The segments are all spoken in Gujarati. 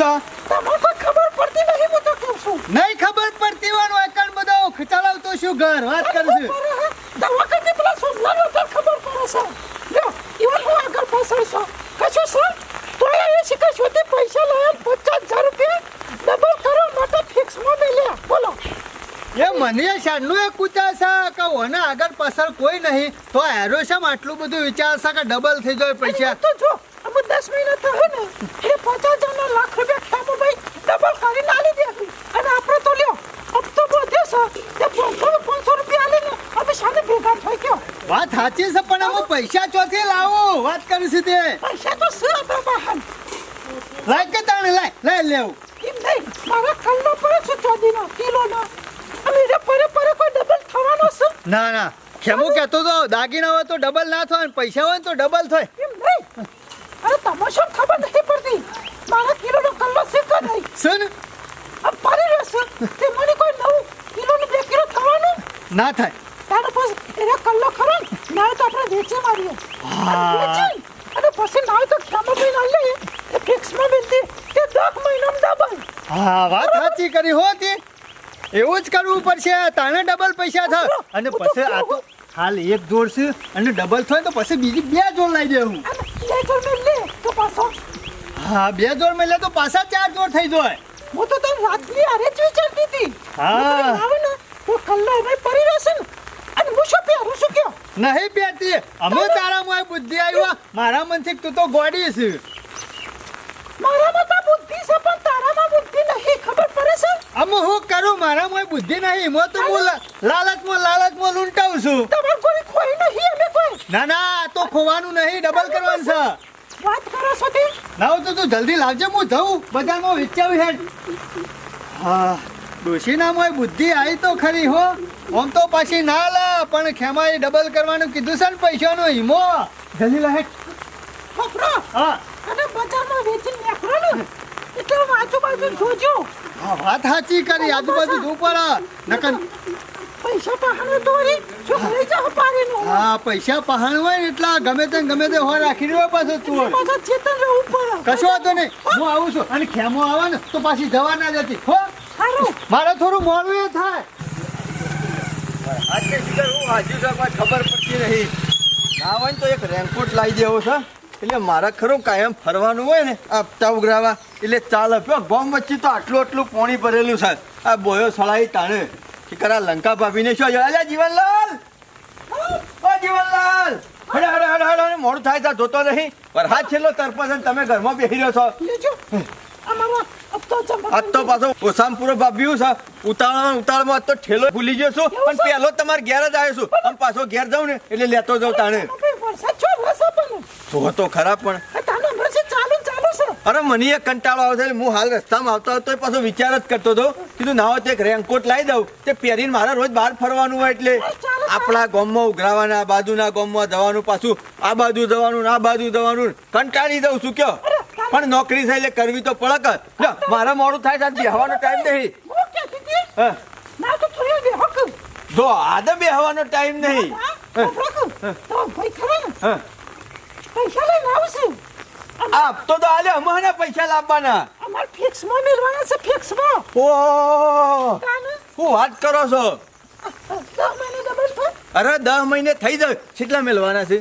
છે? કોઈ ખબર પડતી નહીં હું તો કહું છું. નહીં ખબર પડતી વાનું એકણ બધો. ચલાવતો શું ઘર? વાત કરશે દવાખાને પેલા સોમલાનો તો ખબર પડે છે. લ્યો ઈવન હું આગળ પાછળ છું. કશું છે? તો એ શીખે પૈસા લાયા પચાસ હજાર રૂપિયા ડબલ કરવા માટે ફિક્સમાં મેલ્યા. બોલો. એ મને શાનનું એ કૂચા છે કે ઓને આગળ પાછળ કોઈ નહીં. તો હેરો આટલું બધું વિચાર છે કે ડબલ થઈ જાય પૈસા? તો જો અમે દસ મહિના થયો ને એટલે પચાસ હજારના લાખ રૂપિયા ખેમો ભાઈ ડબલ કરીને આલી દે અને આપણે તો લ્યો હપ્તો બધે છે તે પાંચસો પાંચસો રૂપિયા આલીને અમે શાને ભેગા થઈ ગયો વાત સાચી છે પણ પૈસા ચોથી લાવો. વાત કરું છું તે. પૈસા તો છે આપણા બહાર? લાય કે તાણે લાય લાય લેવું. એમ નહીં? મારા કલ્લો પડે છે ચોદીનો કિલોનો. અને એ પરે પરે કોઈ ડબલ થવાનો છે? ના ના. ખેમો કહેતો તો દાગીના હોય તો ડબલ ના થાય ને પૈસા હોય તો ડબલ થાય. એમ નહીં? અરે તમે શું ખબર નથી પડતી? મારા કિલોનો કલ્લો છે કે નહીં? સન આ પરી રહેશે તે મને કોઈ નવું કિલોનું બે કિલો થવાનું? ના થાય. તારે પછી એના કલ્લો ખરો ને ના તો આપણે વેચી મારીએ હા. અને પછી ના તો ખ્યામા ભાઈ ના લઈએ. એ ફિક્સમાં મિલતી કે દસ મહિનામાં ડબલ હા વાત સાચી કરી હોતી એવું જ કરવું પડશે. તાણે ડબલ પૈસા થાય અને પછી આ તો હાલ એક જોડ છે અને ડબલ થાય તો પછી બીજી બે જોડ લઈ દેવું બે જોડ મેં લે તો પાછો. હા બે જોડ મળે તો પાછા ચાર જોડ થઈ જાય. હું તો તને રાતની હારે જ વિચારતી હતી. હા. હું આવે ને તો કલ્લો ભાઈ પડી રહેશે ને અને હું શું પહેરું શું કયો નહીં પેતી અમે તારામાં બુદ્ધિ આવ્યો. મારા મનથી તું તો ગોડી છે. મારામાં તો બુદ્ધિ છે પણ તારામાં બુદ્ધિ નહીં ખબર પડે છે? અમે હું કરું મારામાં બુદ્ધિ નહીં એમાં તો હું લાલચમાં લાલચમાં લૂંટાવું છું. તમારે કોઈ ખોઈ નહીં અમે કોઈ. ના ના તો ખોવાનું નહીં ડબલ કરવાનું છે. વાત કરો છો તે? ના તો તું જલ્દી લાવજે હું જઉં બજારમાં વેચાવી હેડ હા ડોશીનામાં બુદ્ધિ આવી તો ખરી હો. આમ તો પાછી ના લા પણ ખેમાએ ડબલ કરવાનું કીધું છે ને પૈસાનો હિમો જલ્દી લા હેડ ખબરો હા. અને બજારમાં વેચી નીકળો ને એટલે આજુબાજુ જોજો. હા વાત સાચી કરી આજુબાજુ ઉપર પડે. નકર પૈસા પાહણો દોરી છોકરી જાવ નો હા પૈસા પહાણ હોય ને એટલા ગમે તે ગમે તે હોય રાખી રહ્યો પાછો તું. પાછો ચેતન રહે ઉપર કશો વાંધો નહીં. હું. આવું છું. અને ખેમો આવે ને તો પાછી જવા ના જતી હો. મારે થોડું મોડું એ થાય. આજે શિખર હું હાજર છે ખબર પડતી નહીં ના હોય તો એક રેનકોટ લાવી દેવો છે. એટલે મારે ખરું કાયમ ફરવાનું હોય ને આ ઉઘરાવા. એટલે ચાલ પ્યો ગોમ વચ્ચે તો આટલું આટલું પોણી ભરેલું છે. આ બોયો સળાઈ તાણે કે કરા લંકા ભાભીને શું? અલ્યા જીવનલાલ! જીવનલાલ! હડે હડે હડે હડે મોડું થાય તો જોતો નહીં. વરસાદ છેલ્લો તરફ તમે ઘરમાં બેસી રહ્યો છો. આજ તો પાછો ઓસામ ભાભ્યું છે. ઉતાળમાં ઉતાળમાં તો ઠેલો ભૂલી ગયો છું પણ પહેલો તમારે ઘેર જ આવ્યો છું અને પાછો ઘેર જાઉં ને એટલે લેતો જાઉં તાણે. વરસાદ છો વરસાદ પણ તો તો ખરા પણ. તાનો વરસાદ ચાલુ ને ચાલુ છે. અરે મને એક કંટાળો આવે છે હું હાલ રસ્તામાં આવતો હતો પાછો વિચાર જ કરતો હતો. કીધું ના હોય એક રેનકોટ લાવી દઉં. તે પહેરીને મારે રોજ બહાર ફરવાનું હોય એટલે આપણા ગામમાં ઉઘરાવાના બાજુના ગામમાં જવાનું પાછું આ બાજુ જવાનું આ બાજુ જવાનું કંટાળી દઉં છું કયો? પણ નોકરી થાય એટલે કરવી તો પડક જ. મારે મોડું થાય છે બેહવાનો ટાઈમ નહીં. જો આદે બેહવાનો ટાઈમ નહીં. હા. તો તો આલે અમારે પૈસા લાવવાના. અમાર ફિક્સમાં મેળવાના છે ફિક્સમાં ઓ હું વાત કરો છો? અરે દસ મહિને થઈ જાય કેટલા મેળવાના છે?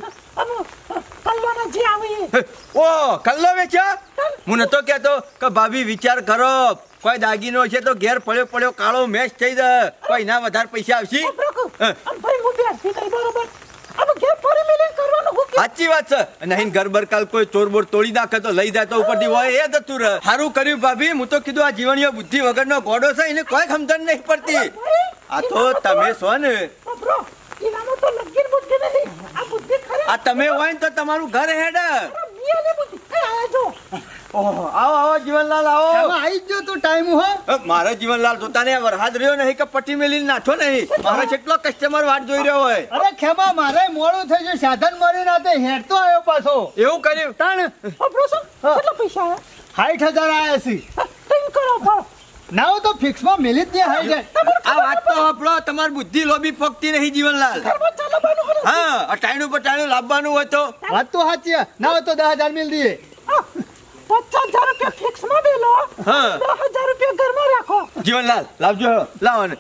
અમે કલ્લોના આવી ઓ કલ્લો વેચ્યા? હું નતો કહેતો કે ભાભી વિચાર કરો. કોઈ દાગીનો છે તો ઘેર પડ્યો પડ્યો કાળો મેચ થઈ જાય કોઈ ના વધારે પૈસા આવશે. સાચી વાત છે. નહીં ગરબર કાલ કોઈ ચોર બોર તોડી નાખે તો લઈ જાય તો ઉપરથી હોય એ જતું રહે. સારું કર્યું ભાભી. હું તો કીધું આ જીવણીઓ બુદ્ધિ વગરનો ગોડો છે એને કોઈ સમજણ નહીં પડતી. આ તો તમે છો ને. તો આ તમે હોય ને તો તમારું ઘર હેડ. ઓહો આવો આવો જીવનલાલ આવો. આવી જો ટાઈમ હો. મારા જીવનલાલ જોતા ને વરસાદ રહ્યો નહીં કે પટ્ટી મેલીને નાઠો નહીં. મારા કેટલો કસ્ટમર વાટ જોઈ રહ્યો હોય. અરે ખેમા મારે મોડું થઈ ગયું સાધન મળી ના તે હેડતો આવ્યો પાછો. એવું કર્યું? તાણ. બ્રો શું કેટલા પૈસા આયા સાઠ હજાર આયા છે. કરો ના હોય તો ફિક્સમાં મેલી જ દે હાઈ જાય. આ વાત તો આપણો તમાર બુદ્ધિ લોબી ફોકતી નહીં જીવનલાલ. હા અટાણું પટાણું પર ટાણું લાવવાનું હોય તો. વાત તો સાચી. ના હોય તો દસ હજાર મિલ દઈએ. પચાસ હજાર રૂપિયા ફિક્સ મેલો. હા. દસ હજાર રૂપિયા ઘરમાં રાખો. જીવનલાલ લાવજો. લાવો ને.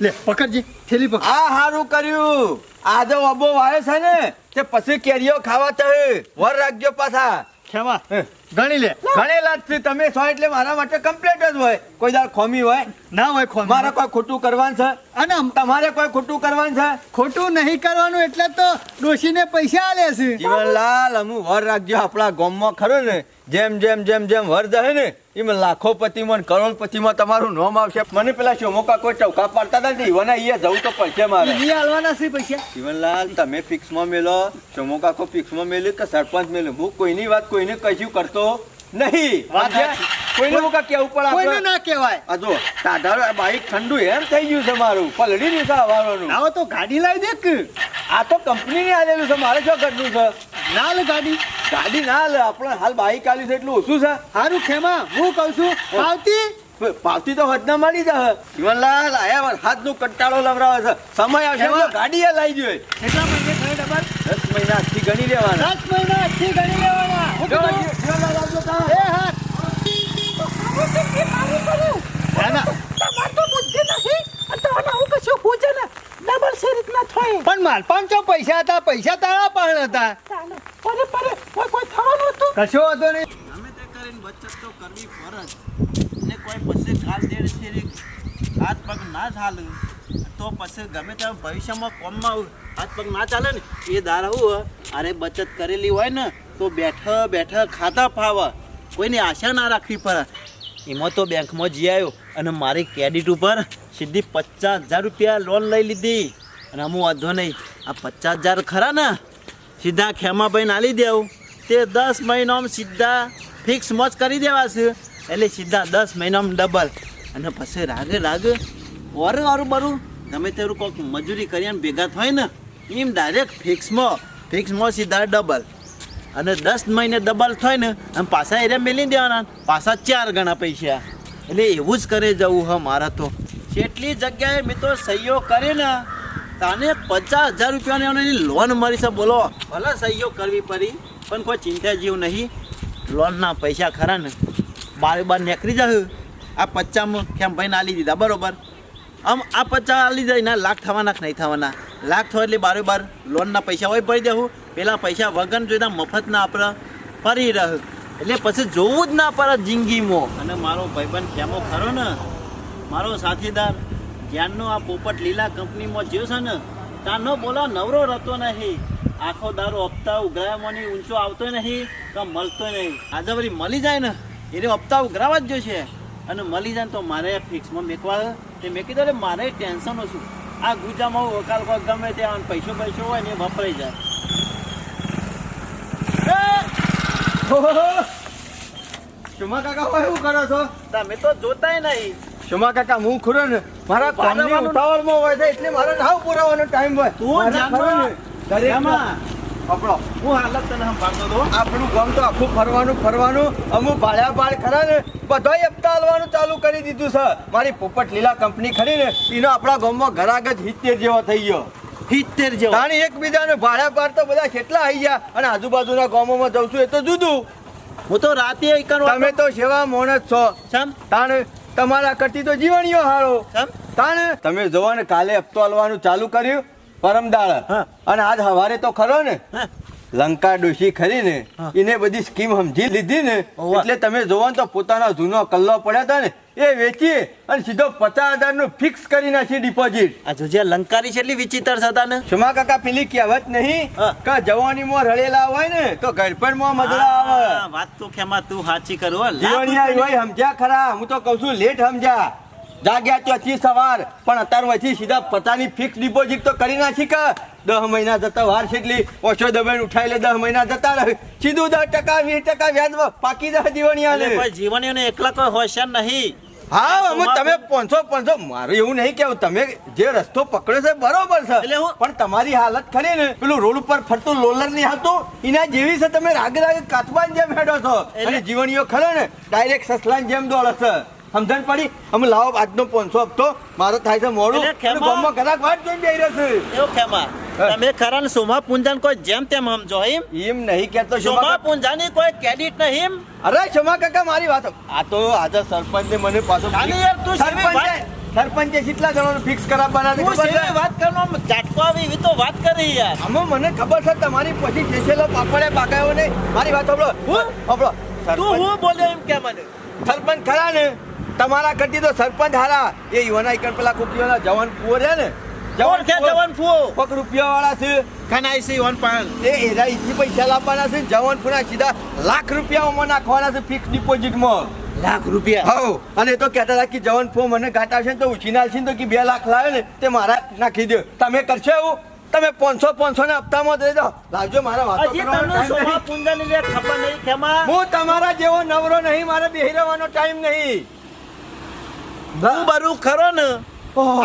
લે પકડજી. થેલી પકડ. આ સારું કર્યું. આજે અબો વાયો છે ને તે પછી કેરીઓ ખાવા તહે. વર રાખજો પાછા. ખેમા હે. ગણી લે. ગણેલા જ તમે છો એટલે મારા માટે કમ્પ્લીટ જ હોય. કોઈ દાળ ખોમી હોય. ના હોય ખોન મારે કોઈ ખોટું કરવાનું છે? અને તમારે કોઈ ખોટું કરવાનું છે? ખોટું નહીં કરવાનું એટલે તો ડોશીને પૈસા આલે છે. જીવનલાલ અમુ વર રાખજો આપણા ગામમાં ખરો ને જેમ જેમ જેમ જેમ વર જાય ને એમ લાખોપતિમાં પતિમાં કરોડપતિમાં તમારું નામ આવશે. મને પેલા શોમોકા કોઈ ચૌકા પાડતા નથી મને અહીંયા જવું તો પડશે મારે. એ આલવાના છે પૈસા. જીવનલાલ તમે ફિક્સમાં મેલો શોમોકા કોઈ ફિક્સમાં મેલ્યું કે સરપંચ મેલ્યું? હું કોઈની વાત કોઈને કશું કરતો નહીં? કોઈને હું કેવું પડે કોઈને ના કહેવાય. આ જો ટાઢા બાઈક ઠંડુ એમ થઈ ગયું છે મારું. પલડી નહીં હવારોનું આવો તો ગાડી લાવી દે આ તો કંપનીની આલેલું છે મારે શું કરવું છે? ના લે ગાડી. ગાડી ના લે આપણે હાલ બાઈક આલી છે એટલું ઓછું છે. સારું ખેમા હું કહું છું આવતી પાવતી તો હદના મળી જાય જીવનલાલ આયા હાથનું કંટાળો લવરાવે છે. સમય આવશે ગાડી લાવી જોઈએ. કેટલા મહિને થયો ડબલ? દસ મહિના આજથી ગણી લેવાના. દસ મહિના આજથી ગણી લેવાના? જીવનલાલ આવજો એ હા પણ માર પાંચસો પૈસા હતા? પૈસા તારા પણ હતા કશું પરે પરે કોઈ કોઈ થવાનું હતું? કશો હતો નહીં ગમે તે કરીને બચત તો કરવી ફરજ ને કોઈ પછી કાલ દેડ ફેરી હાથ પગ ના ચાલે. તો પછી ગમે તે ભવિષ્યમાં કોમમાં હાથ પગ ના ચાલે ને, એ દાર હું. અરે બચત કરેલી હોય ને, તો બેઠા બેઠા ખાતા ફાવા. કોઈની આશા ના રાખવી પડે. એમાં તો બેંકમાં જઈ આવ્યો અને મારી ક્રેડિટ ઉપર સીધી પચાસ હજાર રૂપિયા લોન લઈ લીધી. અને હું વાંધો નહીં, આ પચાસ હજાર ખરા ને, સીધા ખેમાભાઈ નાલી દેવું. તે દસ મહિનામાં સીધા ફિક્સ મોજ કરી દેવા છે એટલે સીધા દસ મહિનામાં ડબલ અને પછી રાગે રાગે વારું વારું બરું ગમે તેવું કોઈક મજૂરી કરીને ભેગા થાય ને, એમ ડાયરેક્ટ ફિક્સમાં ફિક્સમાં સીધા ડબલ અને દસ મહિને ડબલ થાય ને, અને પાછા એરિયા મેલી દેવાના, પાછા ચાર ગણા પૈસા. એટલે એવું જ કરે જવું હ મારા તો. જેટલી જગ્યાએ મેં તો સહીઓ કરી ને, તાને પચાસ હજાર રૂપિયાની લોન મળી છે, બોલો. ભલે સહીઓ કરવી પડી, પણ કોઈ ચિંતા જેવું નહીં લોનના પૈસા ખરા ને. બાર બાર નીકળી જશે આ પચાસમાં કેમ ભાઈ ના દીધા, બરોબર? આમ આ પચ્ચા આલી જાય ના લાખ થવાના નહીં થવાના? લાખ થવા એટલે બારે બાર લોનના પૈસા હોય પડી દેવું પેલા પૈસા વગર જોઈતા મફત ના આપણે ફરી રહ. એટલે પછી જોવું જ ના પડે જિંદગીમાં. અને મારો ભાઈબંધ ખેમો ખરો ને, મારો સાથીદાર, જ્ઞાનનો આ પોપટ લીલા કંપનીમાં જ્યો છે ને તાનો બોલા, નવરો રહેતો નહીં. આખો દારો હપ્તા ઉઘરાયામાંની ઊંચો આવતો નહીં, તો મળતો નહીં. આજે વળી મળી જાય ને? એને હપ્તા ઉઘરાવા જ જોશે અને મળી જાય તો મારે ફિક્સમાં મેકવા. તે મેં કીધું એટલે મારે ટેન્શન ઓછું. આ ગુજામાં વકાલ કોઈ ગમે ત્યાં પૈસો પૈસો હોય ને એ વપરાઈ જાય. શુમા કાકા હોય એવું કરો છો? તમે તો જોતાય નહીં. શુમા કાકા હું ખુરો ને મારા કામની ઉતાવળમાં હોય છે એટલે મારે નાવ પુરાવાનો ટાઈમ હોય. તું ખરો આપણો. હું હાલત તને સંભાળતો હતો. આપણું ગામ તો આખું ફરવાનું ફરવાનું. અમુક ભાડ્યા ભાડ ખરા ને બધાય હપ્તા હાલવાનું ચાલુ કરી દીધું છે. મારી પોપટ લીલા કંપની ખરી ને એનો આપણા ગામમાં ઘરાક જ હિત્તેર જેવો થઈ ગયો. સિત્તેર જેવો? તાણી એકબીજાને ભાડ્યા ભાડ તો બધા કેટલા આવી ગયા. અને આજુબાજુના ગામોમાં જઉં છું એ તો જુદું. હું તો રાતે તમે તો સેવા મોણસ છો. તાણ તમારા કરતી તો જીવણીઓ હારો. તાણ તમે જોવા ને કાલે હપ્તો હાલવાનું ચાલુ કર્યું. પરમદાળ હા. અને આજ હવારે તો ખરો ને? લંકા ડોશી ખરી ને એને બધી સ્કીમ સમજી લીધી ને? એટલે તમે જોવો તો પોતાનો જૂનો કલ્લો પડ્યા હતા ને એ વેચી અને સીધો પચાસ હજારનું ફિક્સ કરી નાખી ડિપોઝિટ આ જોજે લંકારી છે એટલી વિચિત્ર હતા ને સુમા કાકા પેલી કહેવત નહીં કે જવાની જવાનીમાં રળેલા હોય ને તો ગળપણમાં મદરા આવે. વાત તો ખેમા તું સાચી કરો જીવણિયા હોય સમજ્યા ખરા? હું તો કઉ છું લેટ સમજ્યા. જાગ્યા ત્યાંથી સવાર. પણ અત્યારે વચ્ચે સીધા પોતાની ફિક્સ ડિપોઝિટ તો કરી નાખી કે દસ મહિના જતા વાર છેટલી ઓછો દબાઈને ઉઠાઈ લે દસ મહિના જતા રહે. સીધું દસ ટકા વીસ ટકા વ્યાજ પાકી જાય જીવણી આલે કોઈ જીવનીઓને એકલા કોઈ હોશિયાર નહીં. હા અમે તમે પાંચસો પાંચસો મારું એવું નહીં કેવું તમે જે રસ્તો પકડ્યો છે બરોબર છે. એટલે હું- પણ તમારી હાલત ખરી ને. પેલું રોડ ઉપર ફરતું લોલર નહીં હતું? એના જેવી છે તમે રાગે રાગે કાચબાની જેમ હેડો છો. એટલે- અને જીવણીઓ ખરો ને ડાયરેક્ટ સસલાન જેમ દોડો છે. સમજણ પડી? અમે લાવો આજનો પાંચસો હપ્તો. મારો થાય છે મોડું. ગામમાં કદાચ વાત જોઈ જઈ રહ્યો છે એવું ખેમા તમે ખરા ને સોમા પૂંજાને કોઈ જેમ તેમ સમજો એમ. એમ નહીં કેતો સોમા પૂંજાની કોઈ ક્રેડિટ નહીં એમ. અરે સોમા કાકા મારી વાત. આ તો આજે સરપંચે મને પાછો યાર, તું સરપંચ સરપંચે કેટલા જણાનું ફિક્સ કરાવવાના છે ખબર વાત કરવાનો ચાટકો આવી એ તો વાત કરી યાર. આમાં મને ખબર છે તમારી પછી જેસેલો પાપડે પાકાયો ને મારી વાત સાંભળો? સાંભળો. તું હું બોલ્યો એમ કે મને? સરપંચ ખરા ને? તમારા કરતી તો સરપંચ હારા. એ યુવાના ઈકણ પેલા કુકીઓના જવાન કુવો છે ને? જવાન કે જવાન ફુઓ પક રૂપિયા વાળા છે. કનાઈ છે વન પાન એ એરા ઈથી પૈસા લાવવાના છે જવાન ફૂના સીધા લાખ રૂપિયાઓમાં નાખવાના છે ફિક્સ ડિપોઝિટમાં લાખ રૂપિયા? હો અને એ તો કહેતા હતા કે જવાન ફો મને ઘાટા છે તો ઉછીના છે તો કે બે લાખ લાવે ને તે મારા નાખી દે. તમે કરશો એવું? તમે પાંચસો પાંચસો ને હપ્તામાં દઈ દો. લાવજો મારા વાતો હું તમારા જેવો નવરો નહીં મારે બેહી રહેવાનો ટાઈમ નહીં. હું બરું ખરો ને.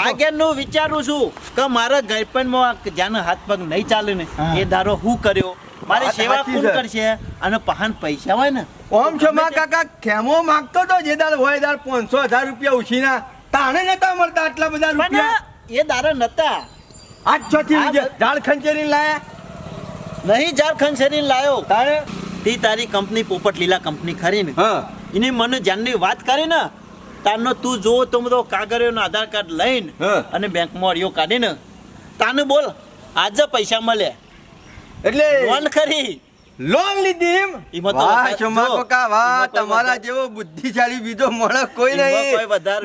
આગળનું વિચારું છું કે મારા ગરપણમાં જ્યાંનો હાથ પગ નહીં ચાલે ને એ દારો હું કર્યો? મારી સેવા કોણ કરશે? અને પહાન પૈસા હોય ને? ઓમ છો માં કાકા ખેમો માંગતો તો જે દાડ હોય દાડ પાંચસો હજાર રૂપિયા ઉછીના. તાણે નતા મળતા આટલા બધા રૂપિયા? એ દારો નતા. આજ છો થી આ બ- ઝાડ ખંચેરી લાયા? નહીં ઝાડ ખંચેરી લાયો. તાણે? તે તારી કંપની પોપટ લીલા કંપની ખરી ને. હા. એની મને જાનની વાત કરી ને તારનો તું જો તો બધો કાગળિયોનો આધાર કાર્ડ લઈને અને અને બેંકમાં અડિયો કાઢીને તાને બોલ આજે પૈસા મળે. એટલે લોન ખરી. લોન લીધી એમ? વાહ શોમા કાકા વાહ તમારા જેવો બુદ્ધિશાળી બીજો મળે કોઈ નહીં.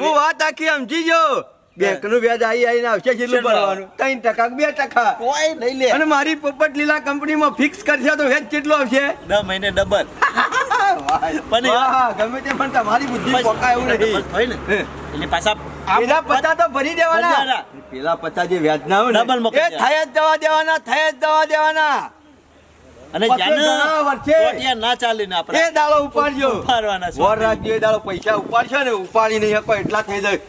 હું વાત આખી સમજી ગયો. બેંકનું વ્યાજ આવી આવીને આવશે કેટલું? ભરવાનું. ત્રણ ટકા બે ટકા. કોઈ નહીં લે. અને મારી પોપટ લીલા કંપનીમાં ફિક્સ કરશે તો વ્યાજ કેટલું આવશે? દર મહિને ડબલ. પણ ગમે તે પણ તમારી બુદ્ધિ એવું નહીં થાય ને. એટલે પાછા પેલા પતા તો ભરી દેવાના. પેલા પતા જે વ્યાજ ના હોય ને એ થઈ જ જવા દેવાના થયા જ જવા દેવાના. અને. ટોટિયા ના ચાલે ને આપણે એ દાડો ઉપાડજો. ઉપાડવાના છે. વર રાજ્ય એ દાડો પૈસા ઉપાડશો ને ઉપાડી નહીં શકો એટલા થઈ જાય.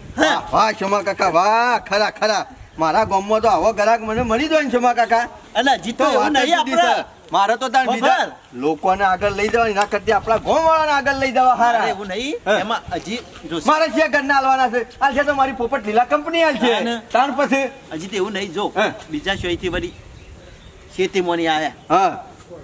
વાહ, શમા કાકા વાહ ખરા ખરા. મારા ગામમાં તો આવો ગ્રાહક મને મળી જાય ને શમા કાકા. અને હજી તો તો એવું નહીં આપણે. મારે તો તાર બીજા લોકોને આગળ લઈ જવા એના કરતી આપણા ગામ વાળાને આગળ લઈ જવા હારા. એવું નહીં. એમાં હજી જો મારે છે ઘરના હાલવાના છે હાલ છે તો મારી પોપટ લીલા કંપની હાલ છે. ને. તાર પછી. હજી તો એવું નહીં. જો બીજા શોયથી વળી મોની આયા હા.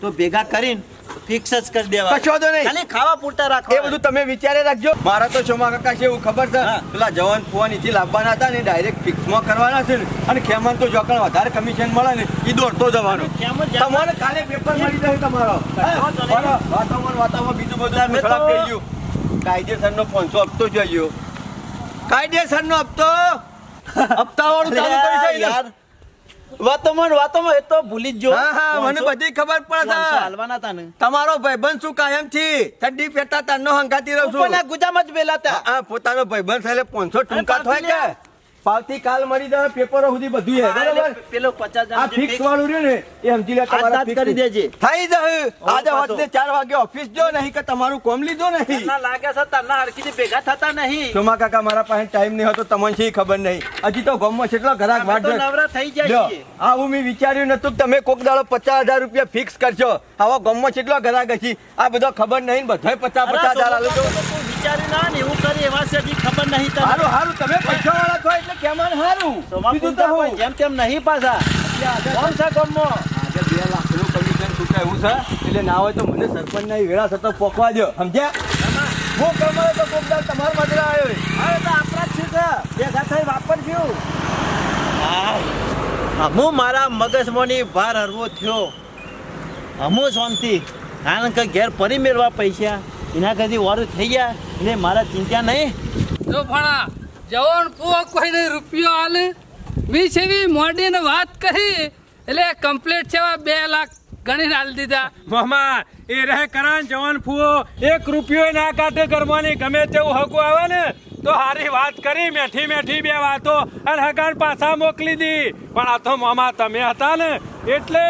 તો ભેગા કરીને ફિક્સ જ કરી દેવા કશો તો નહીં. ખાલી ખાવા પૂરતા એ બધું તમે વિચારે રાખજો. મારા તો શોમા કાકા છે એવું ખબર છે. પેલા જવાન ફુવાની થી લાવવાના હતા ને ડાયરેક્ટ ફિક્સમાં કરવાના છે ને. અને ખેમન તો જોકણ વધારે કમિશન મળે ને એ દોડતો જવાનો. તમારે કાલે પેપર મળી જાય તમારો. વાતાવરણ વાતાવરણ બીજું બધું ખરાબ થઈ ગયું કાયદેસરનો પાંચસો હપ્તો જોઈએ કાયદેસરનો હપ્તો? હપ્તાવાળું ચાલુ કરી છે ને? યાર વાતોમાં વાતોમાં એ તો ભૂલી જ હા હા મને બધી ખબર પડે છે હાલવાના ને. તમારો ભાઈબંધ શું કાયમ છે? ઠંડી ફેરતા તારનો હંગાતી રહું છું. ઉપરના ગુજામાં જ બેલા તા પોતાનો ભાઈબંધ એટલે પાંચસો ટૂંકા થાય કે? પાવતી કાલ મળી જાય પેપરો સુધી બધું હે બરાબર? પેલો 50000 આ ફિક્સ વાળું રહ્યું ને એ સમજી લે તમારા ફિક્સ કરી દેજે. થઈ જાય આજે. વાતને ચાર વાગે ઓફિસ જો નહીં કે તમારું કોમ લીધો નહીં. ના લાગે છે હરકી હરખીથી ભેગા થતા નહીં. સોમા કાકા મારા પાસે ટાઈમ નહીં હતો તમને શી ખબર નહીં. હજી તો ગામમાં કેટલો ઘરાક વાટ જો નવરા થઈ જાય છે. આવું મેં વિચાર્યું નતું તમે કોક દાડો પચાસ હજાર રૂપિયા ફિક્સ કરશો. આવા ગામમાં કેટલો ઘરાક હશે? આ બધો ખબર નહીં બધાય પચાસ અરે પચાસ હજાર આલો વિચાર્યું ના ને એવું કરી એવા છે હજી ખબર નહીં તને. હારું હારું તમે પૈસા વાળા છો એટલે કેમ હારું? બીજું તો હું. જેમ તેમ નહીં પાછા. કોણ છે ગામમાં? આજે બે કમિશન ચૂકે એવું છે? એટલે ના હોય તો મને સરપંચના ઈ વેળા થતો પોકવા દો સમજ્યા? હું કમાયો તો કોક તમારા માટે આવ્યો હવે તો આપણા જ છે. ભેગા થઈ વાપરજો હું. મારા મગજમાંની ભાર હરવો થયો. હમું શાંતિ. કારણ કે ઘેર ફરી મેળવા પૈસા. એના કદી વાર થઈ ગયા. એટલે મારા ચિંતા નહીં. જો ભણા જવાન પુઓ કોઈને રૂપિયો હાલે મી છેવી મોડીને વાત કરી એટલે કમ્પ્લીટ છેવા બે લાખ ગણી આલી દીધા. મામા એ રહે કરાન જવાન ફૂવો એક રૂપિયો ના કાઢે કરવાની ગમે તેવું હકું આવે ને તો હારી વાત કરી મેઠી મેઠી બે વાતો. અને હગાન પાછા મોકલી દી. પણ આ તો મામા તમે હતા ને એટલે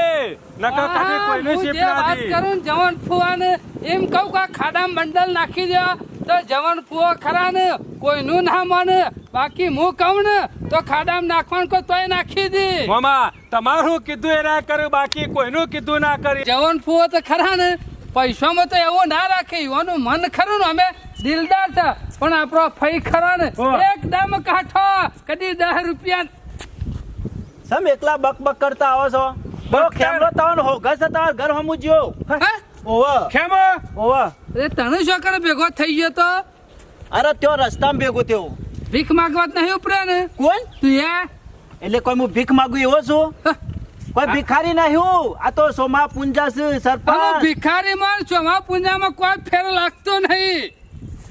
નકર કદી કોઈને શીપ ના દી. કરું ને ફુવાને એમ કહું કે આ બંડલ નાખી દેવા તો જવન ફુવો ખરા ને કોઈનું ના માને. બાકી હું કહું ને તો ખાડામાં નાખવાનું તોય નાખી દી. મામા તમારું કીધું એ ના કર્યું બાકી કોઈનું કીધું ના કરી જવન ફુવો તો ખરા ને પૈસામાં તો એવું ના રાખી એવાનું મન ખરું ને અમે દિલદાર છે પણ આપણો ફઈ ખરા ને એકદમ કાઠો. કદી દસ રૂપિયા સમ એકલા બક બક કરતા આવો છો? બરો ખેમરો તવન હો ઘર તમાર ઘર હમું જ્યો? ઓવા. ખેમો ઓવા. અરે તને શું કરે ભેગો થઈ ગયો તો? અરે ત્યો રસ્તામાં ભેગો થયો. ભીખ માંગવા નહીં ઉપરે ને. કોણ? તું એ? એટલે કોઈ હું ભીખ માંગુ એવો છું? કોઈ ભિખારી નહીં હું. આ તો સોમા પુંજા છે સરપંચ. ભિખારી માં ચોમા પૂંજામાં કોઈ ફેર લાગતો નહીં.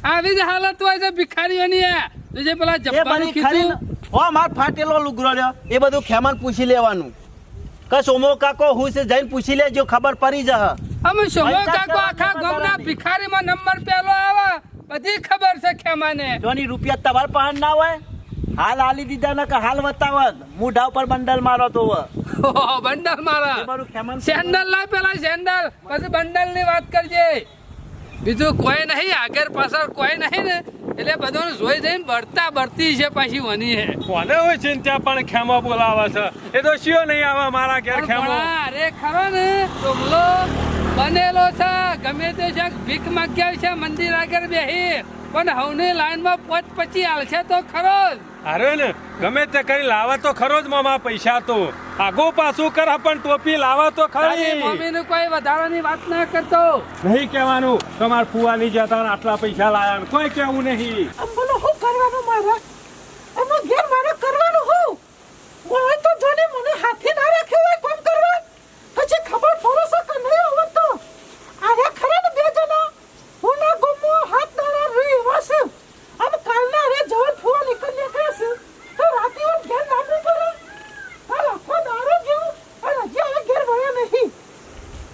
આવી જ હાલત હોય છે ભિખારીઓની. તું જે પેલા એ જબ્બાનું કીધું. ઓ માર ફાટેલો લુગરો રહ્યો એ બધું ખેમાન પૂછી લેવાનું. કે સોમો કાકો હું છે જઈને પૂછી લેજો ખબર પડી જા અમે સોમો કાકો આખા ગામના ભિખારીમાં નંબર પહેલો આવે. બધી ખબર છે ખેમાને. જોની રૂપિયા તમાર પાસે ના હોય? હાલ આલી દીધા ને કે હાલ બતાવત મુઢા ઉપર બંડલ મારો તો. બંડલ મારા. સેન્ડલ ના પેલા સેન્ડલ. પછી બંડલની વાત કરજે. બીજું કોઈ નહીં આગળ પાછળ કોઈ નહીં ને. એટલે બધું જોઈ જઈને બળતા બળતી છે પાછી વની હે. કોને હોય ચિંતા પણ ખેમો બોલાવે છે? એ તો શિયો નહીં આવે મારા ઘેર ખેમો. અરે ખરો ને ટોમલો બનેલો છે. ગમે તે છે ભીખ માંગ્યા છે મંદિર આગળ બેહી. પણ હવની લાઈનમાં પોચ પચી હાલશે તો ખરો જ. અરે ને ગમે તે કરી લાવે તો ખરો જ મામા પૈસા તો. આગો પાછું કર પણ ટોપી લાવા તો ખરી. મમ્મીનું કોઈ વધારાની વાત ના કરતો. નહીં કહેવાનું તમાર ફુવાની જતા આટલા પૈસા લાયા કોઈ કહેવું નહીં. આમ બોલો શું કરવાનું મારે? એમાં ઘેર મારા કરવાનું હું? હોય તો જોને મને હાથે ના રાખ્યો હોય કોમ કરવા પછી ખબર પડે છે કે નહીં હવે તો આરે ખરા ને બે જણા હું ના ગમો હાથ દાડા રહી એવા છે આમ કાલના રે જવન ફુવા નીકળ નીકળે છે તો રાતે હું ઘેર નાખવું પડે હાલ આખો દાડો જેવું અને હજી હવે ઘેર વળ્યા નહીં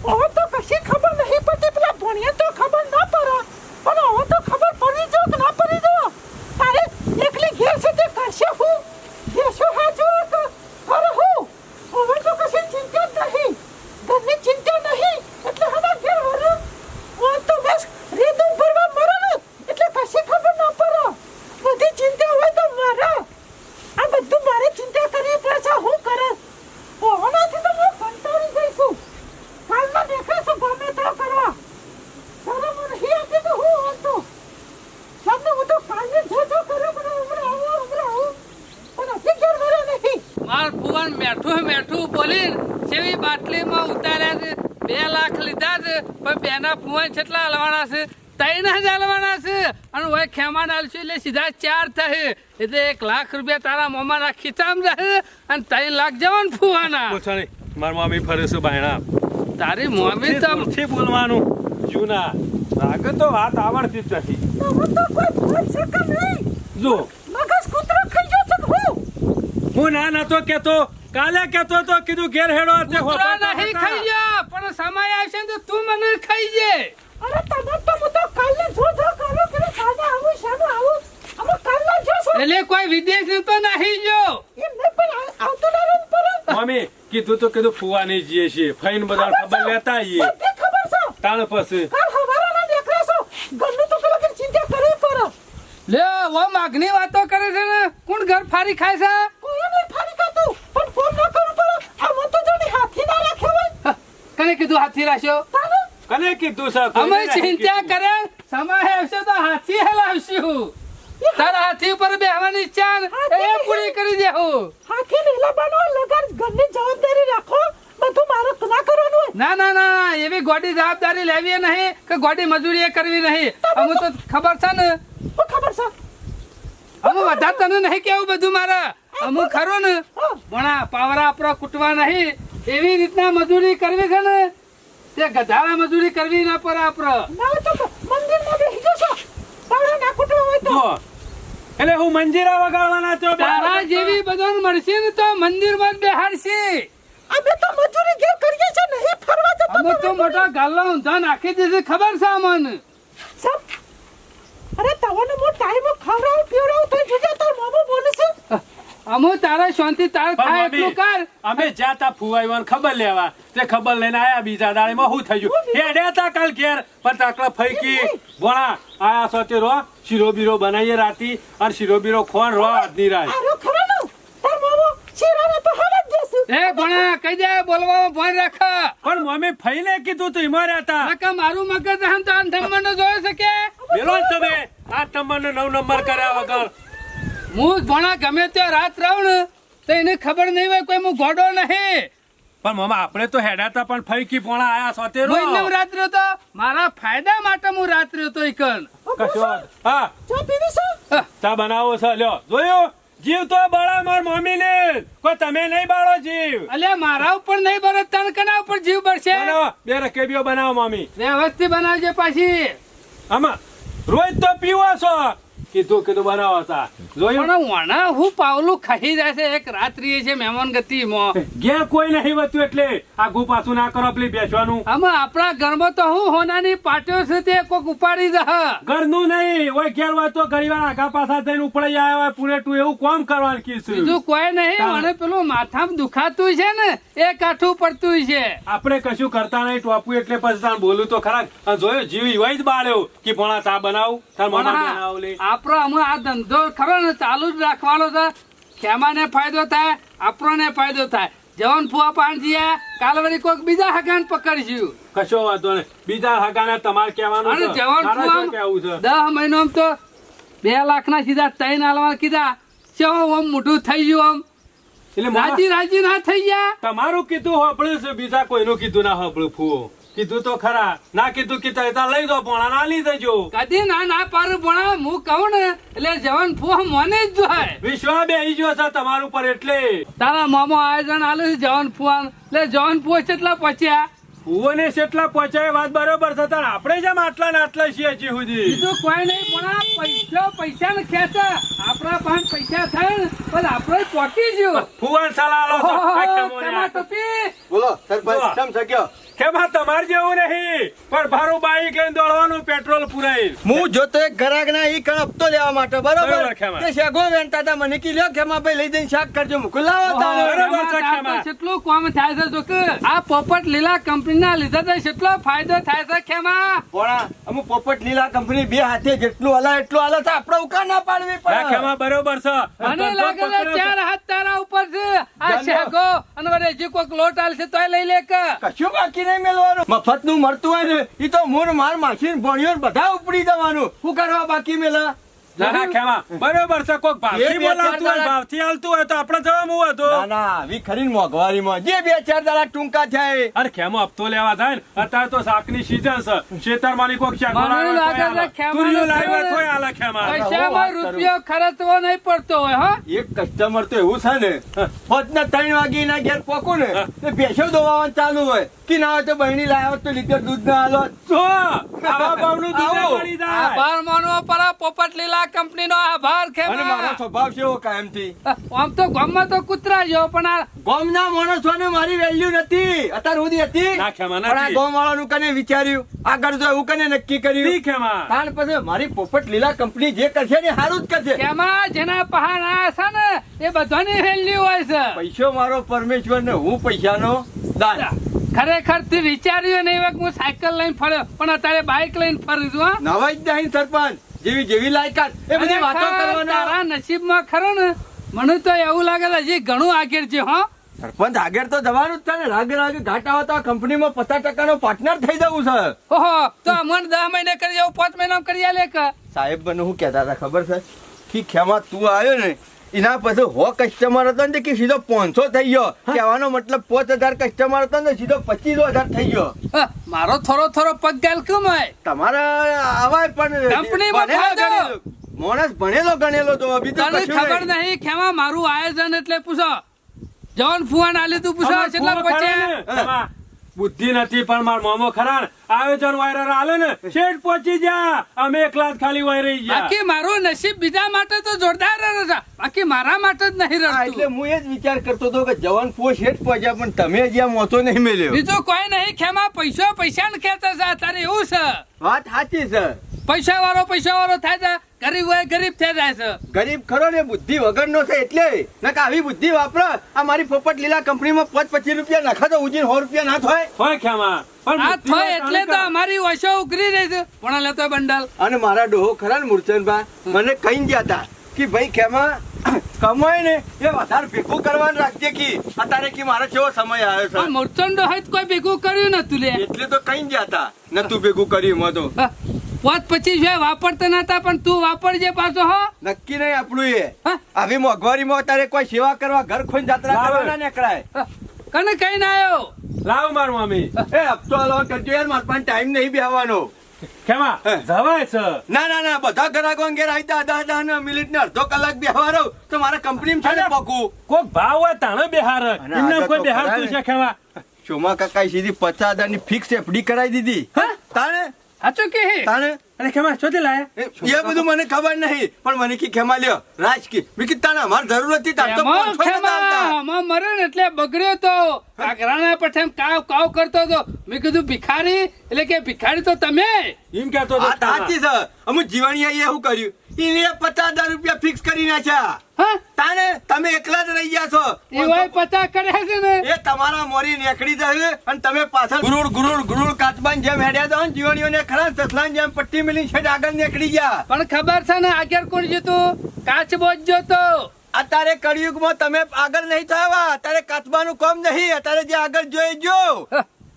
હવે તો કશી ખબર નહીં પડતી પેલા ભણ્યા તો ખબર ના પડે પણ હવે તો ખબર પડી જો કે ના પડી જો તારે એકલી ઘેર છે તે કરશે હું દેશો હાજો કે અરે હું હવે તો કશી ચિંતા જ નહીં ઘરની ચિંતા નહીં એટલે હમા ઘેર વરું હું તો બસ રીતું ભરવા મરો ને એટલે કશી ખબર ના પડે બધી ચિંતા હોય તો મારા આ બધું મારે ચિંતા કરવી પડશે હું કરે હોવાથી તો હું કંટાળી ગઈ છું કાલમાં દેખાશે ગમે તે કરવા તારે મને હી આપી તો હું હતો સામને હું તો કાલની જો જો કર્યો મને હમણાં આવું હમણાં આવું પણ હજી ઘેર વર્યો નહીં માર ફુવાન મેઠું મેઠું બોલીને જેવી બાટલીમાં ઉતાર્યા છે બે લાખ લીધા છે પણ બેના ફુવાન કેટલા હલવાના છે ત્રણ જ હલવાના છે. અને હવે ખેમાન હાલશું એટલે સીધા ચાર થાય એટલે એક લાખ રૂપિયા તારા મોમાના ખીચામ રહે અને ત્રણ લાખ જવાનું ફૂવાના. મારા મમ્મી ફરે છે બાયણા. તારી મમ્મી તો દૂરથી બોલવાનું. જૂના. રાગ તો વાત આવડતી જ નથી. તો હું તો કોઈ ભૂલ છે કે નહીં? જો. મગજ કૂતરો ખાઈ ગયો છે હું? હું ના નતો કેતો કાલે કેતો તો કીધું ઘેર હેડો તે કૂતરો હોતા નહીં ખાઈ જા પણ સમય આવશે ને તો તું મને ખાઈ જે. એટલે કોઈ વિદેશ તો નહીં જો. મમ્મી કીધું તો કીધું ફુવાની જઈએ છીએ ફઈન બધા ખબર લેતા આવીએ. બધી ખબર છે? તાણ પછી. લે ઓ માગની વાતો કરે છે ને કોણ ઘર ફારી ખાય છે? કને કીધું હાથી રાખ્યો? કને કીધું છે અમે ચિંતા. કરે? સમય આવશે તો હાથી હલાવશું. તારા હાથી ઉપર બેહવાની ઈચ્છા એ પૂરી કરી દેવું હાથી નીલા બનો લગન ઘરની જવાબદારી રાખો. બધું મારે ના કરવાનું ના ના ના ના, એવી ગોડી જવાબદારી લેવી નહીં કે ગોડી મજૂરી એ કરવી નહીં. અમુ તો ખબર છે ને? ખબર છે? અમુ વધારે તને નહીં કેવું બધું મારે. અમુ ખરો ને? ભણા પાવરા આપણા કૂટવા નહીં. એવી રીતના મજૂરી કરવી છે ને? તે ગધાડા મજૂરી કરવી ના પડે આપણે ના હોય તો મંદિરમાં બેસી ના કૂટવા હોય તો. જો. એટલે હું મંજીરા વગાડવાના છો તારા જેવી બધાને મળશે ને તો મંદિરમાં બેહાડશે. અમે તો મજૂરી જે કરીએ છે નહીં ફરવા જતો અમે તો મોટા ગાલ્લા ઊંધા નાખી દીધી ખબર છે અમને? સબ. અરે તવાનો મો ટાઈમ ખવડાવું પીવડાવ તો જોજે તો મામો બોલે છે અમુ તારા શાંતિ તાર થાય એટલું કર. અમે જાતા ફુવાઈવાને ખબર લેવા. તે ખબર લઈને આયા બીજા દાડેમાં શું થઈ ગયું? હેડ્યા તા કાલ ઘેર. પણ તાકલા ફઈકી ભોણા આયા સોતે રો શીરો બીરો બનાવીએ રાતી. અને શીરો બીરો ખોણ રો આજની રાત ને. એ ભણા કહી દે બોલવામાં ભણ રાખ. પણ મમ્મી ફઈને કીધું તું ઈમાં હતા નકા મારું મગજ હમ તો અંધમણ જોઈ શકે. મેલો ને તમે. આ નંબર નવ નંબર કર્યા વગર. હું ભણા ગમે ત્યાં રાત રહું ને તો એને ખબર નહીં હોય કોઈ હું ગોડો નહીં. પણ મામા આપણે તો હેડાતા પણ ફઈકી પોણા આયા સોતેરો. હું એકદમ રાત્રે તો મારા ફાયદા માટે હું રાત્રે તો ઈકન. કશો હા. ચા પીવી છે? ચા બનાવો છે લ્યો. જોયો? જીવ તો બળા માર મમ્મી ને કોઈ તમે નહીં બાળો જીવ. અલ્યા મારા ઉપર નહીં બળે તણ કના ઉપર જીવ બળશે? બનાવો. બે રકેબીઓ બનાવો મમ્મી. વ્યવસ્થિત બનાવજે પાછી. આમાં રોજ તો પીવો છો. કીધું કીધું બનાવો જોયું? પણ વણા હું પાવલું ખાઈ જાય છે. એક રાત્રિ છે મહેમાન ગતિ માં ઘેર કોઈ નહીં હોતું એટલે આગુ પાછું ના કરો પેલી બેસવાનું. આમાં આપણા ઘરમાં તો હું હોનાની પાટ્યો છે તે કોક ઉપાડી દે ઘરનું નહીં હોય ઘેર હોય તો ઘણી વાર આગા પાછા થઈને ઉપડી આવ્યા હોય પૂરે તું એવું કોમ કરવાનું કીધું બીજું કોઈ નહીં મને પેલું માથામાં દુખાતું છે ને એ કાઠું પડતું છે. આપણે કશું કરતા નહીં ટોપું એટલે પછી બોલું તો ખરા. જોયું જીવ હોય જ બાળ્યો. કે ભણા ચા બનાવું? તાર પણ બનાવું આપણો અમે આ ધંધો ખરો ને ચાલુ જ રાખવાનો છે. ખેમાને ફાયદો થાય આપણોને ફાયદો થાય. જવાન ફુવા પાંચીએ કાલ વળી કોઈક બીજા હગાન પકડીશું કશો વાંધો નહીં. બીજા હગાને તમારે કહેવાનું અને. જવાન ફુવા છે? દસ મહિનામાં તો બે લાખના સીધા ત્રણ હાલવા કીધા. ચેવો આમ મોટું થઈ ગયું આમ? એટલે રાજી રાજી ના થઈ ગયા. તમારું કીધું હોપળ્યું છે બીજા કોઈનું કીધું ના હોપળ્યું ફુઓ કીધું તો ખરા. ના કીધું કે એ લઈ દો પોણા ના લઈ દેજો કદી ના ના પર પણ હું કહું ને એટલે જવાન ફોહ મને જ જોય વિશ્વા બેહી ગયો છે તમારું પર એટલે. તારા મામો આયોજન આલે છે જવાન ફુવા એટલે જવાન ફોહ કેટલા પચ્યા ફુઓને કેટલા પહોંચાય વાત બરોબર છે તાર આપણે જેમ આટલા ને આટલા છીએ હજી સુધી. બીજું કોઈ નહીં પણ આ પૈસા પૈસા ને ખેંચે. આપણા પાસે પૈસા થાય ને પણ આપણે પહોંચી ગયો. ફુવાન સલાહ બોલો સરપંચ. કેમ શક્યો ખેમા તમાર જેવું નહીં પણ ભારું બાઈક લઈને દોડવાનું પેટ્રોલ પુરાઈ હું જોતો એક ઘરાક ના ઈ કણ હપ્તો લેવા માટે બરોબર, તે શેગો વેણતા હતા મને કી લ્યો કેમાં ભાઈ લઈ જઈને શાક કરજો મુકુ. લાવો તાણે. બરોબર છે, કેમાં. કેટલું કામ થાય છે તો કે આ પોપટ લીલા કંપનીના લીધા તો કેટલો ફાયદો થાય છે ખેમા. પોણા અમુ પોપટ લીલા કંપની બે હાથે જેટલું હલા એટલું હલા તો આપણે ઉકા ના પાડવી પડે. ખેમા બરોબર છે. મને લાગે છે ચાર હાથ તારા ઉપર છે. આ. શેગો અને વરે જી કોક લોટ આલશે તોય લઈ લે કે. કશું બાકી નહીં મેળવાનું મફતનું મળતું હોય ને એ તો મૂળ માર માસી ભણ્યો ને બધા ઉપડી જવાનું. શું કરવા બાકી મેલા? ના ના બરોબર છે કોક ભાવથી બોલાવતું હોય ભાવથી હાલતું હોય તો આપણે જવાનું ના ના આવી ખરી મોંઘવારીમાં જે બે ચાર દાડા ટૂંકા થાય. અરે ખેમો હપ્તો લેવા થાય ને. અત્યારે તો શાકની સીઝન છે. શેતરમાંની કોક શાક મને લાવ્યા લાગે તોય છે આલે. ખેમાને તુરિયો લાવ્યા ખબર તોય આલે ખેમા. પૈસામાં વાત કરું. રૂપિયો ખર્ચવો નહીં પડતો હોય હા. એક કસ્ટમર તો એવું છે ને હોજના ત્રણ વાગે ના ઘેર પોકું ને ભેસો ભેંસો ચાલુ હોય. કે ના હોય તો બહેની લાવ્યો તો લીટર દૂધ ના આલો છો આવા ભાવનું દૂધ મળી જાય. આભાર માનવો પર પોપટ લીલા કંપનીનો આભાર અને મારો સ્વભાવ છે કાયમથી આમ તો ગામમાં તો કૂતરા જો પણ આ ગામના માણસોને મારી વેલ્યુ નથી. અત્યારે સુધી હતી. ના, ખેમા, પણ આ નથી. ગામ વાળાનું કને વિચાર્યું? આગળ તો એવું કને નક્કી કર્યું? ઠીક ખેમા. તાણ પછી મારી પોપટ લીલા કંપની જે કરશે ને સારું જ કરશે. ખેમા જેના પહાડ આ છે ને એ બધાની વેલ્યુ હોય છે. પૈસો મારો પરમેશ્વર ને હું પૈસાનો દાન. ખરેખર તું વિચાર્યું નહીં હોય કે હું સાયકલ લઈને ફર્યો પણ અત્યારે બાઇક લઈને ફરું છું નવા નવાઈ જ નહીં સરપંચ. જેવી જેવી લાયકાત એ બધી વાતો કરવાના. તારા નસીબમાં ખરો ને? મને તો એવું લાગે છે હજી ઘણું આગળ છે હો. સરપંચ આગળ તો જવાનું જ છે ને. રાગે રાગે ઘાટા હોય તો આ કંપનીમાં પચાસ ટકાનો પાર્ટનર થઈ જવું છે. ઓહો તો અમને દસ મહિને કરી આવું પાંચ મહિના કરી આલે કે? સાહેબ મને હું કહેતા હતા ખબર છે? કે ખેમા તું આવ્યો ને એના પછી હો કસ્ટમર હતો ને કે સીધો પાંચસો થઈ ગયો. કહેવાનો મતલબ પાંચ હજાર કસ્ટમર હતો ને સીધો પચીસો હજાર થઈ ગયો. મારો થોડો થોડો પગ ગાલ કેમ હોય? તમારે આવાય પણ કંપની ભણેલો ગણેલો. માણસ ભણેલો ગણેલો તો બીજું તને ખબર નહીં. કેવા મારું આયોજન એટલે પૂછો. જવાન ફુવાન આલી તું પૂછો કેટલા ફુવા બુદ્ધિ નથી પણ માર મોમો ખરા આયોજન વાયરર આલે ને શેઠ પહોંચી જા અમે એકલા જ ખાલી વાય રહી ગયા. બાકી મારું નસીબ બીજા માટે તો જોરદાર છે. બાકી મારા માટે જ નહીં હા, એટલે રડતું હું એ જ વિચાર કરતો હતો કે જવાન પો શેઠ પહોંચ્યા પણ તમે જ્યાં મોતો નહીં મેલ્યો. બીજો કોઈ નહીં ખેમા પૈસો પૈસા ને ખેતર છે તારે એવું છે. વાત સાચી છે. પૈસા વાળો પૈસા વાળો થાય છે ગરીબ હોય ગરીબ થઈ જાય છે. ગરીબ ખરો ને બુદ્ધિ વગર નો છે એટલે. નકા આવી બુદ્ધિ વાપરો. આ મારી પોપટ લીલા કંપનીમાં પાંચ પચીસ રૂપિયા નાખા તો ઉજીન સો રૂપિયા ના થાય. હોય ખેમા પણ આ થાય એટલે તો અમારી ઓછો ઉઘરી રહી છે. પણ લેતો બંડલ? અને મારા ડોહો ખરા ને મૂર્છનભા મને કહી ગયા હતા કે ભાઈ કેમાં કમાય ને એ વધારે ભેગું કરવાનું રાખજે કી. અત્યારે કે મારો જેવો સમય આવ્યો છે? મૂર્છંડો હોય કોઈ ભેગું કર્યું નતું લે. એટલે તો કઈ ગયા હતા નતું ભેગું કર્યું એમાં તો. પોત પચીસ રૂપિયા વાપરતા નતા પણ તું વાપરજે પાછો હો. નક્કી નહીં આપણું એ? આવી મોંઘવારીમાં તારે કોઈ સેવા કરવા ઘર ખોઈને જાત્રા. કરવા ના નીકળાય. કને કઈ ના આવ્યો લાવ માર મમ્મી એ હપ્તો આલો કરજો યાર મારા પણ ટાઈમ નહીં બેહવાનો. હે. જવાય છે. ના ના ના બધા ગ્રાહકો અંગે આવી દા દા દા ને મિનિટ ને અડધો કલાક બેહવાનો. તો મારા કંપનીમાં છે પકું. કોક ભાવ હોય તાણે બેહાર એમને કોઈ તો બેહારતું છે કેવા? ચોમા કાકા સીધી પચાસ હજારની ફિક્સ એફડી કરાવી દીધી? તાણે? સાચું કે તાણે? અને ખેમા શોધી લાયા? એ એ બધું મને ખબર નહીં પણ મને કી ખેમા લ્યો રાજ કી. મે તાણે અમારે જરૂર હતી તાર તો ખેમા, મરે એટલે બગડ્યો તો. કાકરાના પઠેમ કાવ કાવ કરતો તો મેં કીધું ભિખારી? એટલે કે ભિખારી તો તમે. એમ કહેતો આ સાચી છે. અમુક જીવાણીયાએ એવું કર્યું. એને પચાસ હજાર રૂપિયા ફિક્સ કરી નાખ્યા. હા? તાને તમે એકલા જ રહી ગયા છો. એવાય પતા કર્યા છે ને? એ તમારા મોરી નેકડી જશે અને તમે પાછળ ગુરુડ ગુરુડ ગુરુડ કાચબાન જેમ હેડ્યા જાઓ જીવણીઓને ખરા સસલાન જેમ પટ્ટી મિલી છે આગળ નીકળી ગયા. પણ ખબર છે ને આગળ કોણ જતું કાચબો જ જોતો અત્યારે કળિયુગમાં તમે આગળ નહીં થયા અત્યારે કાચબાનું કોમ નહીં અત્યારે જે આગળ જોઈ જો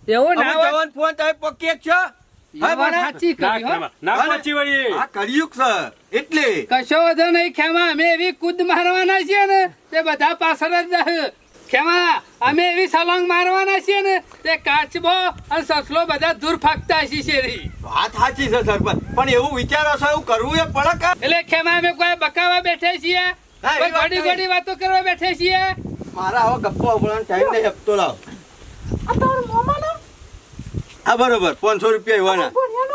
એવું ના હોય? જવાન ફોન તમે પકી છો? એ વાત ભણા? સાચી ના કરી હો. ખેમા ના ભણે? પહોંચી વળી. આ કળિયુગ છે એટલે. કશો વધો નહીં ખેમા અમે એવી કૂદ મારવાના છીએ ને તે બધા પાછળ જ ખેમા અમે એવી સલોંગ મારવાના છીએ ને તે કાચબો અને સસલો બધા દૂર ફાકતા શેરી. વાત સાચી છે સરપંચ. પણ એવું વિચારો છો એવું કરવું એ પડે એટલે ખેમા અમે કોઈ બકાવા બેઠે છીએ? ઘડી ઘડી વાતો કરવા બેઠે છીએ? મારા હવે ગપ્પો ટાઈમ નહીં આપતો લાવ. આ તારો આ બરોબર પાંચસો રૂપિયા એવાના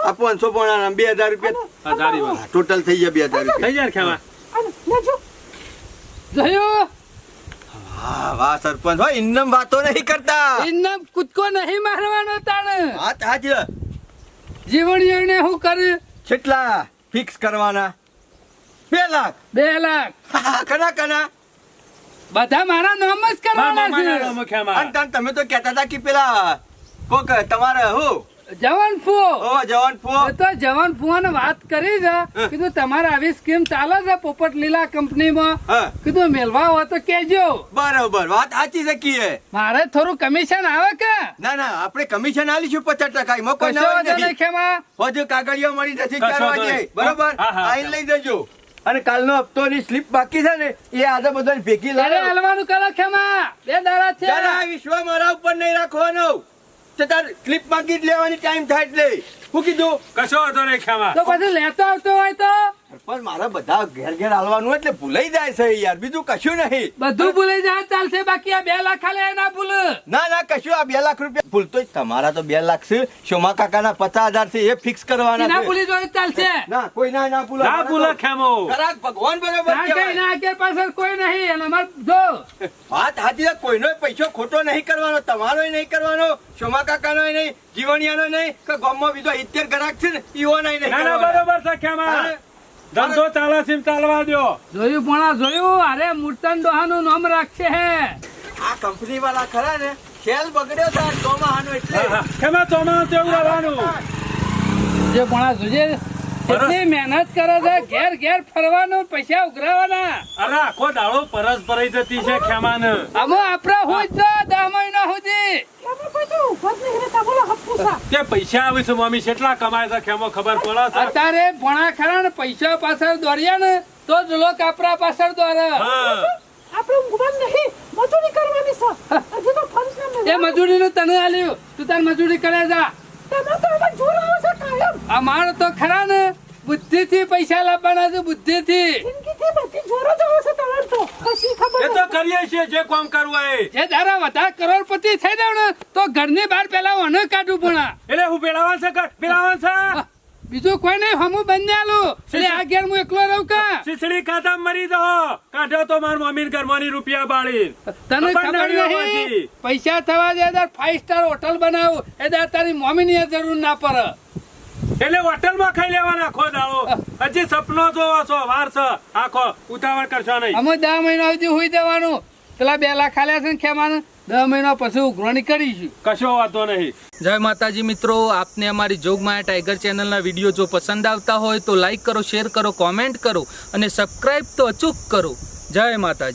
આ પાંચસો પોણા બે હજાર રૂપિયા. ટોટલ થઈ ગયા બે હજાર રૂપિયા. થઈ જાય ખેવા? જોયું. હા વાહ સરપંચ. હો ઇન્નમ વાતો નહીં કરતા. ઇન્નમ કૂદકો નહીં મારવાનો તાણ. વાત છે. જીવણીઓને હું કરું? કેટલા ફિક્સ કરવાના? બે લાખ. બે લાખ. કના કના. બધા મારા નામ જ કરવાના છે. અને તમે તો કહેતા હતા કે પેલા કોક તમારે હું? જવાન ફો ઓ જવાન ફો તો જવાન ફુવાને વાત કરી છે. કીધું તમારે આવી સ્કીમ ચાલે છે પોપટ લીલા કંપનીમાં? કીધું મેલવા હોય તો કેજો બરોબર વાત સાચી છે કીએ મારે થોડું કમિશન આવે કે? ના ના આપણે કમિશન આલીશું પચાસ ટકા એમાં કોઈ ના ખેમા. હજુ કાગળિયો મળી જશે ચાર. બરોબર? હા, લઈ જજો. અને કાલનો હપ્તોની સ્લીપ બાકી છે ને એ આજે બધા ભેગી લાવે લાવો. હલવાનું કરો ખેમા. બે દાડા છે આ વિશ્વ મારા ઉપર નહીં રાખવાનો. તો તાર ક્લિપ માંગી જ લેવાની ટાઈમ થાય એટલે હું કીધું કશો હતો નહીં તો પછી લેતો આવતો હોય તો? પણ મારા બધા ઘેર ઘેર હાલવાનું એટલે ભૂલાઈ જાય છે યાર. બીજું કશું નહીં. બધું ભૂલી જાય ચાલશે. બાકી આ બે લાખ ખાલી ના ભૂલ. ના ના કશું આ બે લાખ રૂપિયા ભૂલતો જ તમારા તો બે લાખ છે. શોમા કાકાના પચાસ હજાર છે એ ફિક્સ કરવાના ના ભૂલી જોઈએ ચાલશે. ના કોઈ ના ના ભૂલો. ના ભૂલે ખેમો. ખરાક ભગવાન બરોબર કારણ કે એના આગળ પાછળ કોઈ નહીં. અને અમાર જો. વાત છે કોઈનો પૈસો ખોટો નહીં કરવાનો તમારો નહીં કરવાનો શોમા કાકાનો નહીં જીવણિયાનો નહીં કે ગામમાં બીજો ઇત્તેર ગ્રાહક છે ને ઈવો નહીં ના ના બરોબર છે ખેમા. ધંધો ચાલે છે ચાલવા દ્યો જોયું પણ જોયું? અરે મૂર્તન દોહાનું નામ રાખશે હે. આ કંપની વાળા ખરા ને? ખેલ બગડ્યો છે ચોમાહાનો એટલે. કેમાં ચોમાહાનું તેવું રહેવાનું? જે પણ જોજે. કેટલી મહેનત કરે છે ઘેર ઘેર ફરવાનું પૈસા ઉઘરાવાના. અરે આખો દાડો પરસ ભરાઈ જતી છે ખેમાન. અમો આપણા હોય તો દસ મહિના સુધી. તો જ પૈસા આવે છે મમ્મી કેટલા કમાય છે ખેમો ખબર પડે છે? અત્યારે ભણા ખરા ને પૈસા પાછળ દોડ્યા ને તો જ લોક આપણા પાછળ દોડે હા. આપણે ઊંઘવાનું નહીં મજૂરી કરવાની છે હજુ તો ફંડ એ મજૂરીનું તને આલ્યું તું તાર મજૂરી કરે જા. તમે તો જોર આવે અમારે તો ખરા ને બુદ્ધિથી પૈસા લાવવાના છે બુદ્ધિથી. જિંદગીથી બધી જોર જ આવે છે તમારે તો. કશી ખબર એ તો કરીએ છીએ જે કામ કરવું એ. જે તારા વધારે કરોડપતિ થઈ જાવ ને તો ઘરની બહાર પેલા મને કાઢું પણ એટલે હું પેલાવાન છે પેલાવાન છે? બીજું કોઈ નહીં હમું બંને આલું એટલે આ ઘેર હું એકલો રહું કા? શીસડી ખાતા મરી દો કાઢ્યો તો માર મમ્મી ઘરમાંની રૂપિયા બાળી તને ખબર નહીં? પૈસા થવા દે ફાઈવ સ્ટાર હોટલ બનાવું. એ તારી મમ્મી ની જરૂર ના પડે. એટલે હોટલમાં ખાઈ લેવાના આખો દાડો. હજી સપનો જોવો છો વાર છે. આખો ઉતાવળ કરશો નહીં. અમે દસ મહિના સુધી હોઈ જવાનું. પેલા બે લાખ ખાલ્યા છે ને ખેમાનું દસ મહિના પછી ઉઘરાણી કરીશું કશો વાંધો નહીં. જય માતાજી મિત્રો આપને અમારી જોગમાયા ટાઈગર ચેનલના વીડિયો જો પસંદ આવતા હોય તો લાઈક કરો શેર કરો કોમેન્ટ કરો અને સબસ્ક્રાઈબ તો અચૂક કરો. જય માતાજી.